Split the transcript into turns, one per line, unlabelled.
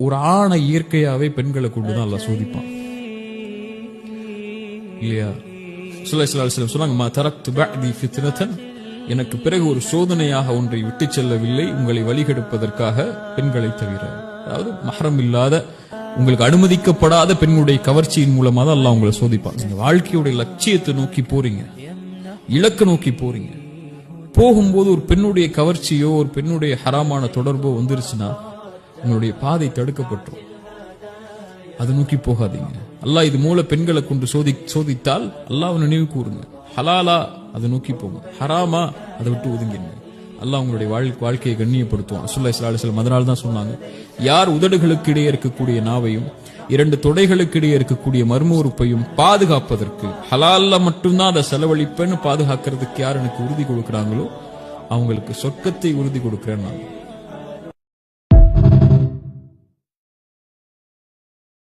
ஒரு ஆணை இயற்கையாவே பெண்களை கொண்டுதான் அல்ல சோதிப்பான். இல்லையா? சுல்லா சிலம் சொன்னாங்க "மா தரக்து பஅதி எனக்கு பிறகு ஒரு சோதனையாக ஒன்றை விட்டு செல்லவில்லை உங்களை வழிகெடுப்பதற்காக பெண்களை தவிர. அதாவது மகரம் இல்லாத உங்களுக்கு அனுமதிக்கப்படாத பெண்களுடைய கவர்ச்சியின் மூலமா தான் அல்லாஹ் உங்களை சோதிப்பான். நீங்க வாழ்க்கையுடைய லட்சியத்தை நோக்கி போறீங்க இலக்க நோக்கி போறீங்க. போகும்போது ஒரு பெண்ணுடைய கவர்ச்சியோ ஒரு பெண்ணுடைய ஹராமான தொடர்போ வந்துருச்சுன்னா உங்களுடைய பாதை தடுக்கப்பட்டுரும். அது நோக்கி போகாதீங்க. அல்லாஹ் இது மூல பெண்களை கொண்டு சோதி சோதித்தால் அல்லாஹ் நினைவு கூறுங்க. ஹலாலா அதை நோக்கி போங்க. ஹராமா அதை விட்டு ஒதுங்கிடுங்க அல்லாஹ் உங்களுடைய வாழ்க்கை வாழ்க்கையை கண்ணியப்படுத்துவான். சுல்லா இஸ்லாலிஸ்லம் அதனால தான் சொன்னாங்க. யார் உதடுகளுக்கு இடையே இருக்கக்கூடிய நாவையும் இரண்டு தொடைகளுக்கு இடையே இருக்கக்கூடிய மர்ம உறுப்பையும் பாதுகாப்பதற்கு ஹலால்ல மட்டும்தான் அதை செலவழிப்பேன்னு பாதுகாக்கிறதுக்கு யார் எனக்கு உறுதி கொடுக்கிறாங்களோ அவங்களுக்கு சொர்க்கத்தை உறுதி கொடுக்கிறேன் நான்